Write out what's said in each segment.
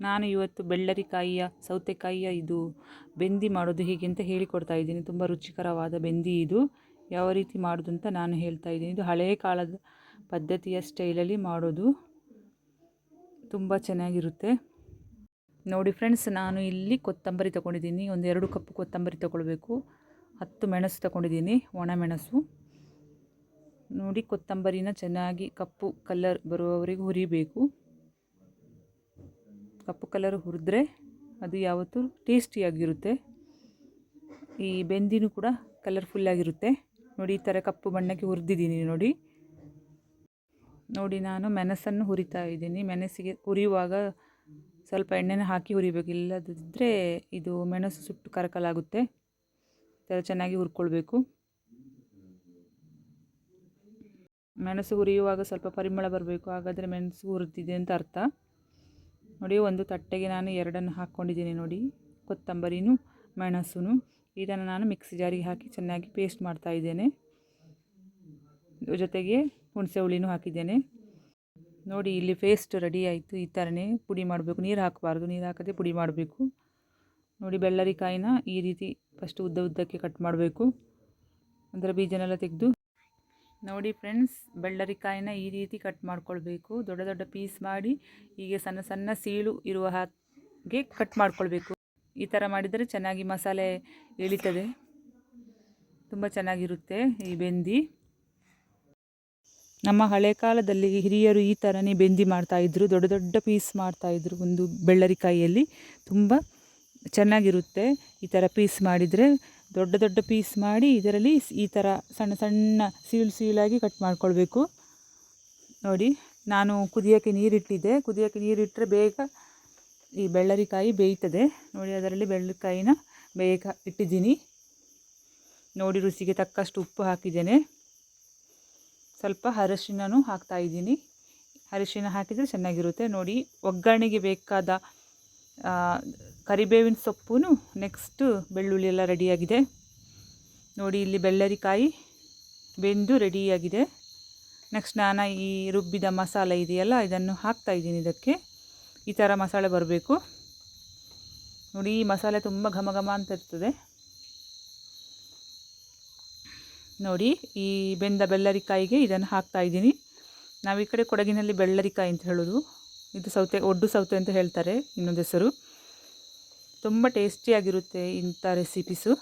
ನಾನು ಇವತ್ತು ಬೆಳ್ಳರಿಕಾಯಿಯ ಸೌತೆಕಾಯಿಯ ಇದು ಬೆಂದಿ ಮಾಡೋದು ಹೇಗೆ ಅಂತ ಹೇಳಿಕೊಡ್ತಾ ಇದ್ದೀನಿ. ತುಂಬ ರುಚಿಕರವಾದ ಬೆಂದಿ ಇದು. ಯಾವ ರೀತಿ ಮಾಡೋದು ಅಂತ ನಾನು ಹೇಳ್ತಾ ಇದ್ದೀನಿ. ಇದು ಹಳೆಯ ಕಾಲದ ಪದ್ಧತಿಯ ಸ್ಟೈಲಲ್ಲಿ ಮಾಡೋದು. ತುಂಬ ಚೆನ್ನಾಗಿರುತ್ತೆ. ನೋಡಿ ಫ್ರೆಂಡ್ಸ್, ನಾನು ಇಲ್ಲಿ ಕೊತ್ತಂಬರಿ ತೊಗೊಂಡಿದ್ದೀನಿ. ಒಂದು ಎರಡು ಕಪ್ ಕೊತ್ತಂಬರಿ ತೊಗೊಳ್ಬೇಕು. ಹತ್ತು ಮೆಣಸು ತೊಗೊಂಡಿದ್ದೀನಿ. ಒಣ ಮೆಣಸು. ನೋಡಿ, ಕೊತ್ತಂಬರಿನ ಚೆನ್ನಾಗಿ ಕಪ್ಪು ಕಲ್ಲರ್ ಬರುವವರೆಗೂ ಹುರಿಬೇಕು. ಕಪ್ಪು ಕಲರ್ ಹುರಿದ್ರೆ ಅದು ಯಾವತ್ತೂ ಟೇಸ್ಟಿಯಾಗಿರುತ್ತೆ. ಈ ಬೆಂದಿನೂ ಕೂಡ ಕಲರ್ಫುಲ್ಲಾಗಿರುತ್ತೆ ನೋಡಿ, ಈ ಥರ ಕಪ್ಪು ಬಣ್ಣಕ್ಕೆ ಹುರಿದಿದ್ದೀನಿ ನೋಡಿ. ನೋಡಿ, ನಾನು ಮೆಣಸನ್ನು ಹುರಿತಾ ಇದ್ದೀನಿ. ಮೆಣಸಿಗೆ ಹುರಿಯುವಾಗ ಸ್ವಲ್ಪ ಎಣ್ಣೆನ ಹಾಕಿ ಹುರಿಬೇಕು. ಇಲ್ಲದಿದ್ದರೆ ಇದು ಮೆಣಸು ಸುಟ್ಟು ಕರಕಲಾಗುತ್ತೆ. ಥರ ಚೆನ್ನಾಗಿ ಹುರ್ಕೊಳ್ಬೇಕು. ಮೆಣಸು ಹುರಿಯುವಾಗ ಸ್ವಲ್ಪ ಪರಿಮಳ ಬರಬೇಕು. ಹಾಗಾದರೆ ಮೆಣಸು ಹುರಿದಿದೆ ಅಂತ ಅರ್ಥ. ನೋಡಿ, ಒಂದು ತಟ್ಟೆಗೆ ನಾನು ಎರಡನ್ನು ಹಾಕ್ಕೊಂಡಿದ್ದೀನಿ ನೋಡಿ. ಕೊತ್ತಂಬರಿನೂ ಮೆಣಸು ಇದನ್ನು ನಾನು ಮಿಕ್ಸಿ ಜಾರಿಗೆ ಹಾಕಿ ಚೆನ್ನಾಗಿ ಪೇಸ್ಟ್ ಮಾಡ್ತಾ ಇದ್ದೇನೆ. ಜೊತೆಗೆ ಹುಣಸೆ ಹುಳಿನೂ ಹಾಕಿದ್ದೇನೆ. ನೋಡಿ, ಇಲ್ಲಿ ಪೇಸ್ಟ್ ರೆಡಿ ಆಯಿತು. ಈ ಥರನೇ ಪುಡಿ ಮಾಡಬೇಕು. ನೀರು ಹಾಕಬಾರ್ದು. ನೀರು ಹಾಕದೆ ಪುಡಿ ಮಾಡಬೇಕು. ನೋಡಿ ಬೆಳ್ಳರಿಕಾಯಿನ ಈ ರೀತಿ ಫಸ್ಟ್ ಉದ್ದ ಉದ್ದಕ್ಕೆ ಕಟ್ ಮಾಡಬೇಕು. ಅದರ ಬೀಜನೆಲ್ಲ ತೆಗೆದು ನೋಡಿ ಫ್ರೆಂಡ್ಸ್, ಬೆಳ್ಳರಿಕಾಯಿನ ಈ ರೀತಿ ಕಟ್ ಮಾಡ್ಕೊಳ್ಬೇಕು. ದೊಡ್ಡ ದೊಡ್ಡ ಪೀಸ್ ಮಾಡಿ ಹೀಗೆ ಸಣ್ಣ ಸಣ್ಣ ಸೀಳು ಇರುವ ಹಾಗೆ ಕಟ್ ಮಾಡ್ಕೊಳ್ಬೇಕು. ಈ ಥರ ಮಾಡಿದರೆ ಚೆನ್ನಾಗಿ ಮಸಾಲೆ ಇಳಿತದೆ. ತುಂಬ ಚೆನ್ನಾಗಿರುತ್ತೆ ಈ ಬೆಂದಿ. ನಮ್ಮ ಹಳೆ ಕಾಲದಲ್ಲಿ ಹಿರಿಯರು ಈ ಥರನೇ ಬೆಂದಿ ಮಾಡ್ತಾಯಿದ್ರು ದೊಡ್ಡ ದೊಡ್ಡ ಪೀಸ್ ಮಾಡ್ತಾಯಿದ್ರು ಒಂದು ಬೆಳ್ಳರಿಕಾಯಿಯಲ್ಲಿ. ತುಂಬ ಚೆನ್ನಾಗಿರುತ್ತೆ ಈ ಥರ ಪೀಸ್ ಮಾಡಿದರೆ. ದೊಡ್ಡ ದೊಡ್ಡ ಪೀಸ್ ಮಾಡಿ ಇದರಲ್ಲಿ ಈ ಥರ ಸಣ್ಣ ಸಣ್ಣ ಸೀಳು ಸೀಳಾಗಿ ಕಟ್ ಮಾಡ್ಕೊಳ್ಬೇಕು. ನೋಡಿ, ನಾನು ಕುದಿಯೋಕ್ಕೆ ನೀರಿಟ್ಟಿದ್ದೆ. ಕುದಿಯೋಕ್ಕೆ ನೀರಿಟ್ಟರೆ ಬೇಗ ಈ ಬೆಳ್ಳರಿಕಾಯಿ ಬೇಯ್ತದೆ. ನೋಡಿ, ಅದರಲ್ಲಿ ಬೆಳ್ಳರಿಕಾಯಿನ ಬೇಗ ಇಟ್ಟಿದ್ದೀನಿ. ನೋಡಿ, ರುಚಿಗೆ ತಕ್ಕಷ್ಟು ಉಪ್ಪು ಹಾಕಿದ್ದೇನೆ. ಸ್ವಲ್ಪ ಅರಶಿನೂ ಹಾಕ್ತಾಯಿದ್ದೀನಿ ಅರಿಶಿನ ಹಾಕಿದರೆ ಚೆನ್ನಾಗಿರುತ್ತೆ. ನೋಡಿ, ಒಗ್ಗರಣೆಗೆ ಬೇಕಾದ ಕರಿಬೇವಿನ ಸೊಪ್ಪು ನೆಕ್ಸ್ಟು ಬೆಳ್ಳುಳ್ಳಿ ಎಲ್ಲ ರೆಡಿಯಾಗಿದೆ ನೋಡಿ ಇಲ್ಲಿ ಬೆಳ್ಳರಿಕಾಯಿ ಬೆಂದು ರೆಡಿಯಾಗಿದೆ ನೆಕ್ಸ್ಟ್ ನಾನು ಈ ರುಬ್ಬಿದ ಮಸಾಲೆ ಇದೆಯಲ್ಲ, ಇದನ್ನು ಹಾಕ್ತಾಯಿದ್ದೀನಿ ಇದಕ್ಕೆ. ಈ ಥರ ಮಸಾಲೆ ಬರಬೇಕು. ನೋಡಿ ಈ ಮಸಾಲೆ ತುಂಬ ಘಮ ಘಮ ಅಂತ ಇರ್ತದೆ. ನೋಡಿ ಈ ಬೆಂದ ಬೆಳ್ಳರಿಕಾಯಿಗೆ ಇದನ್ನು ಹಾಕ್ತಾಯಿದ್ದೀನಿ ನಾವು ಈ ಕಡೆ ಕೊಡಗಿನಲ್ಲಿ ಬೆಳ್ಳರಿಕಾಯಿ ಅಂತ ಹೇಳೋದು. ಇದು ಸೌತೆ, ಒಡ್ಡು ಸೌತೆ ಅಂತ ಹೇಳ್ತಾರೆ ಇನ್ನೊಂದು ಹೆಸರು. ತುಂಬ ಟೇಸ್ಟಿಯಾಗಿರುತ್ತೆ ಇಂಥ ರೆಸಿಪೀಸು.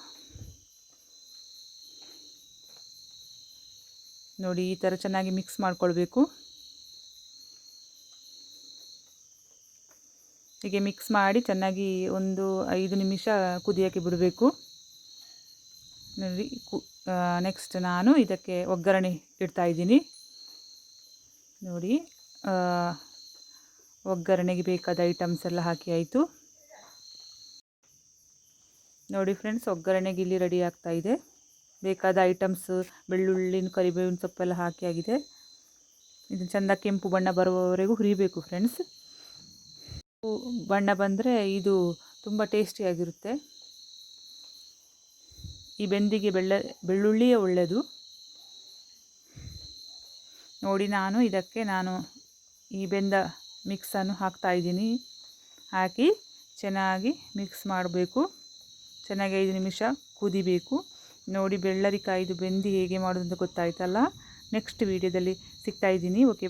ನೋಡಿ, ಈ ಥರ ಚೆನ್ನಾಗಿ ಮಿಕ್ಸ್ ಮಾಡ್ಕೊಳ್ಬೇಕು. ಹೀಗೆ ಮಿಕ್ಸ್ ಮಾಡಿ ಚೆನ್ನಾಗಿ ಒಂದು ಐದು ನಿಮಿಷ ಕುದಿಯೋಕ್ಕೆ ಬಿಡಬೇಕು. ನೋಡಿ, ಕು ನೆಕ್ಸ್ಟ್ ನಾನು ಇದಕ್ಕೆ ಒಗ್ಗರಣೆ ಇಡ್ತಾಯಿದ್ದೀನಿ ನೋಡಿ ಒಗ್ಗರಣೆಗೆ ಬೇಕಾದ ಐಟಮ್ಸ್ ಎಲ್ಲ ಹಾಕಿ ಆಯಿತು. ನೋಡಿ ಫ್ರೆಂಡ್ಸ್ ಒಗ್ಗರಣೆಗೆ ಇಲ್ಲಿ ರೆಡಿ ಆಗ್ತಾ ಇದೆ. ಬೇಕಾದ ಐಟಮ್ಸ್ ಬೆಳ್ಳುಳ್ಳಿನ, ಕರಿಬೇವಿನ ಸೊಪ್ಪೆಲ್ಲ ಹಾಕಿ ಆಗಿದೆ. ಇದು ಚೆಂದ ಕೆಂಪು ಬಣ್ಣ ಬರುವವರೆಗೂ ಹುರಿಬೇಕು ಫ್ರೆಂಡ್ಸ್ ಬಣ್ಣ ಬಂದರೆ ಇದು ತುಂಬ ಟೇಸ್ಟಿಯಾಗಿರುತ್ತೆ ಈ ಬೆಂದಿಗೆ ಬೆಳ್ಳ, ಬೆಳ್ಳುಳ್ಳಿಯೇ ಒಳ್ಳೆಯದು ನೋಡಿ ನಾನು ಇದಕ್ಕೆ ನಾನು ಈ ಬೆಂದ ಮಿಕ್ಸನ್ನು ಹಾಕ್ತಾಯಿದ್ದೀನಿ ಹಾಕಿ ಚೆನ್ನಾಗಿ ಮಿಕ್ಸ್ ಮಾಡಬೇಕು. ಚೆನ್ನಾಗಿ ಐದು ನಿಮಿಷ ಕುದಿಬೇಕು. ನೋಡಿ, ಬೆಳ್ಳರಿಕಾಯಿದು ಬೆಂದು ಹೇಗೆ ಮಾಡೋದು ಅಂತ ಗೊತ್ತಾಯ್ತಲ್ಲ ನೆಕ್ಸ್ಟ್ ವೀಡಿಯೋದಲ್ಲಿ ಸಿಗ್ತಾಯಿದ್ದೀನಿ ಓಕೆ